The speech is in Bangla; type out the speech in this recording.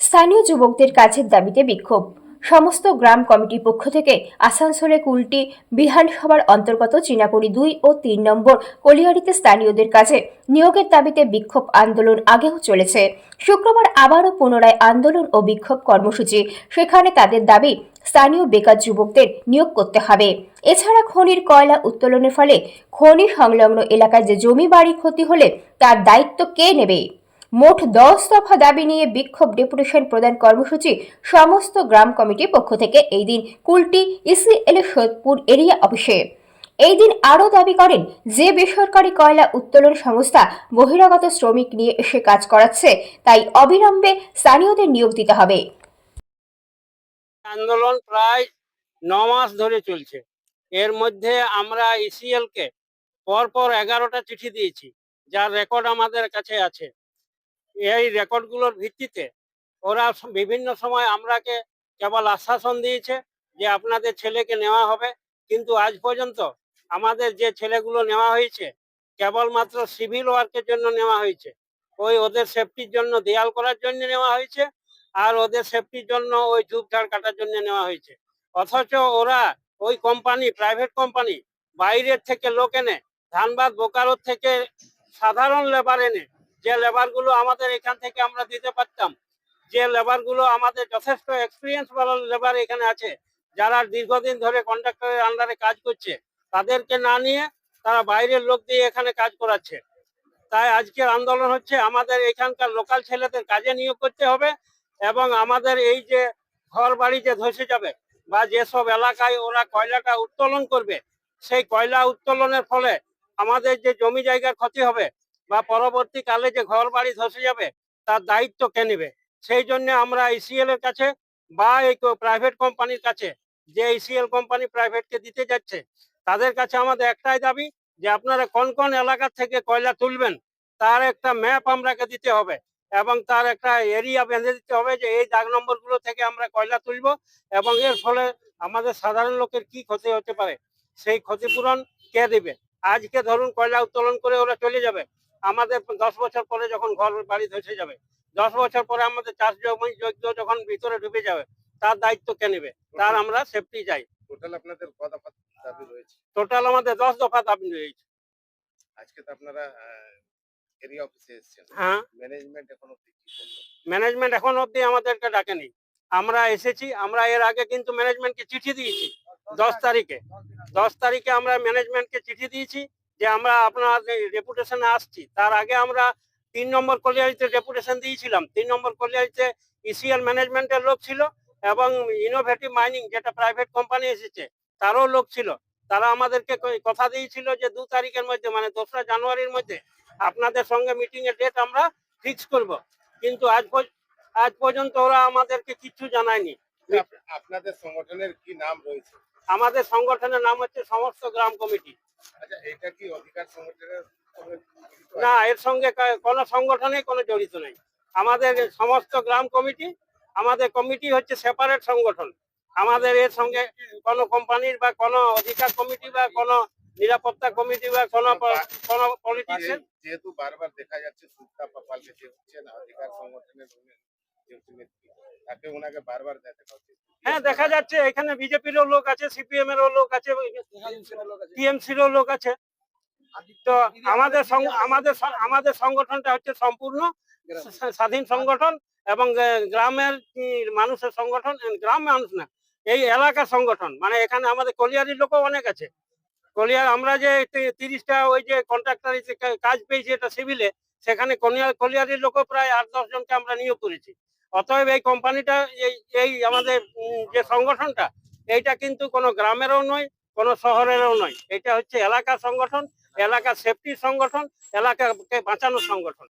স্থানীয় যুবকদের কাজের দাবিতে বিক্ষোভ। সমস্ত গ্রাম কমিটির পক্ষ থেকে আসানসোলে কুলটি বিধানসভার অন্তর্গত চিনাকুড়ি দুই ও তিন নম্বর কলিয়ারিতে স্থানীয়দের কাছে নিয়োগের দাবিতে বিক্ষোভ আন্দোলন আগেও চলেছে। শুক্রবার আবারও পুনরায় আন্দোলন ও বিক্ষোভ কর্মসূচি। সেখানে তাদের দাবি, স্থানীয় বেকার যুবকদের নিয়োগ করতে হবে। এছাড়া খনির কয়লা উত্তোলনের ফলে খনি সংলগ্ন এলাকায় যে জমি বাড়ি ক্ষতি হলে তার দায়িত্ব কে নেবে? মোট দশ দফা দাবি নিয়ে বিক্ষোভ ডেপুটেশন প্রদান কর্মসূচি সমস্ত গ্রাম কমিটির পক্ষ থেকে এই দিন কুলটি ইসিএল সোদপুর এরিয়া অফিসে। এই দিন আরও দাবি করেন, যে বেসরকারি কয়লা উত্তোলন সংস্থা বহিরাগত শ্রমিক নিয়ে এসে কাজ করাচ্ছে, তাই অবিলম্বে স্থানীয়দের নিয়োগ দিতে হবে। আন্দোলন প্রায় ন মাস ধরে চলছে। এর মধ্যে আমরা ইসিএল কে পরপর এগারোটা চিঠি দিয়েছি, যার রেকর্ড আমাদের কাছে আছে। এই রেকর্ডগুলোর ভিত্তিতে ওরা বিভিন্ন সময় আমরাকে কেবল আশ্বাসন দিয়েছে যে আপনাদের ছেলেকে নেওয়া হবে। কিন্তু আজ পর্যন্ত আমাদের যে ছেলেগুলো নেওয়া হয়েছে, কেবলমাত্র সিভিল ওয়ার্কের জন্য নেওয়া হয়েছে। ওই ওদের সেফটির জন্য দেয়াল করার জন্য নেওয়া হয়েছে আর ওদের সেফটির জন্য ওই ঝুপঝাড় কাটার জন্য নেওয়া হয়েছে। অথচ ওরা ওই কোম্পানি, প্রাইভেট কোম্পানি বাইরের থেকে লোক এনে, ধানবাদ, বোকারোর থেকে সাধারণ লেবার এনে যে লেবারগুলো আমাদের এখান থেকে আমরা দিতে পারতাম, যে লেবারগুলো আমাদের যথেষ্ট এক্সপিরিয়েন্স ভালো লেবার এখানে আছে, যারা দীর্ঘদিন ধরে কন্ট্রাক্টরের আন্ডারে কাজ করছে, তাদেরকে না নিয়ে তারা বাইরের লোক দিয়ে এখানে কাজ করাচ্ছে। তাই আজকের আন্দোলন হচ্ছে আমাদের এখানকার লোকাল ছেলেদের কাজে নিয়োগ করতে হবে এবং আমাদের এই যে ঘর বাড়ি যে ধসে যাবে বা যেসব এলাকায় ওরা কয়লাটা উত্তোলন করবে, সেই কয়লা উত্তোলনের ফলে আমাদের যে জমি জায়গার ক্ষতি হবে বা পরবর্তীকালে যে ঘর বাড়ি ধসে যাবে, তার দায়িত্ব কে নেবে? সেই জন্য আমরা ইসিএল এর কাছে বা এই প্রাইভেট কোম্পানির কাছে যে ইসিএল কোম্পানি প্রাইভেটকে দিতে যাচ্ছে, তাদের কাছে আমাদের একটাই দাবি যে আপনারা কোন কোন এলাকা থেকে কয়লা তুলবেন, তার একটা ম্যাপ আমরাকে দিতে হবে এবং তার একটা এরিয়া বেঁধে দিতে হবে যে এই দাগ নম্বরগুলো থেকে আমরা কয়লা তুলব এবং এর ফলে আমাদের সাধারণ লোকের কি ক্ষতি হতে পারে, সেই ক্ষতিপূরণ কে দেবে? আজকে ধরুন কয়লা উত্তোলন করে ওরা চলে যাবে আমাদের দশ বছর পরে যখন ঘর বাড়ি ধসে যাবে দশ বছর পরে আমাদের চাষ জমি যজ্ঞ যখন ভিতরে ঢুকে যাবে তার দায়িত্ব কে নেবে? তার আমরা সেফটি চাই। টোটাল আপনাদের দফা দাবি রয়েছে? টোটাল আমাদের দশ দফা দাবি রয়েছে। আজকে তো আপনারা এরিয়া অফিসে এসেছেন। হ্যাঁ। ম্যানেজমেন্ট এখন কি করল? ম্যানেজমেন্ট এখন অবধি আমাদেরকে ডাকেনি। আমরা এসেছি আমরা এর আগে কিন্তু ম্যানেজমেন্টকে চিঠি দিয়েছি। দশ তারিখে। দশ তারিখে আমরা ম্যানেজমেন্টকে চিঠি দিয়েছি। যে আমরা আপনার রেপুটেশনে আসছি, তার আগে আমরা তিন নম্বর কলিয়ারিতে রেপুটেশন দিয়েছিলাম। তিন নম্বর কলিয়ারিতে ইসিএল ম্যানেজমেন্টের লোক ছিল এবং ইনোভেটিভ মাইনিং যেটা প্রাইভেট কোম্পানি এসেছে, তারও লোক ছিল। তারা আমাদেরকে কথা দিয়েছিল যে দু তারিখের মধ্যে মানে দোসরা জানুয়ারির মধ্যে আপনাদের সঙ্গে মিটিং এর ডেট আমরা ফিক্স করব। কিন্তু আজ আজ পর্যন্ত ওরা আমাদেরকে কিছু জানায়নি। আপনাদের সংগঠনের কি নাম রয়েছে? আমাদের সংগঠনের নাম হচ্ছে সমস্ত গ্রাম কমিটি। আচ্ছা? না এর সঙ্গে কোনো সংগঠনে কোনো জড়িত নেই। আমাদের সমস্ত গ্রাম কমিটি আমাদের কমিটি হচ্ছে সেপারেট সংগঠন। আমাদের এর সঙ্গে কোনো কোম্পানির বা কোনো অধিকার কমিটি বা কোনো নিরাপত্তা কমিটি বা কোনো কোনো পলিটিক্সের যেহেতু বারবার দেখা যাচ্ছে সুস্তা পাপালকে যে হচ্ছেন অধিকার সংগঠনের যেহেতু নেত্রী, তাকে ওনাকে বারবার দেখা হচ্ছে হ্যাঁ দেখা যাচ্ছে, এখানে বিজেপিরও লোক আছে সিপিএম এরও লোক আছে, টিএমসিরও লোক আছে। তো আমাদের আমাদের আমাদের সংগঠনটা হচ্ছে সম্পূর্ণ স্বাধীন সংগঠন এবং গ্রামের মানুষের সংগঠন গ্রাম মানুষ না, এই এলাকার সংগঠন। মানে এখানে আমাদের কলিয়ারির লোকও অনেক আছে। কলিয়ার, আমরা যে তিরিশটা ওই যে কন্ট্রাক্টর কাজ পেয়েছি এটা সিভিলে সেখানে কলিয়ার কলিয়ারির লোকও প্রায় আট দশ জনকে আমরা নিয়োগ করেছি। অতএব এই কোম্পানিটা, এই আমাদের যে সংগঠনটা, এইটা কিন্তু কোনো গ্রামেরও নয়, কোনো শহরেরও নয়। এটা হচ্ছে এলাকা সংগঠন, এলাকা সেফটি সংগঠন, এলাকাকে বাঁচানোর সংগঠন।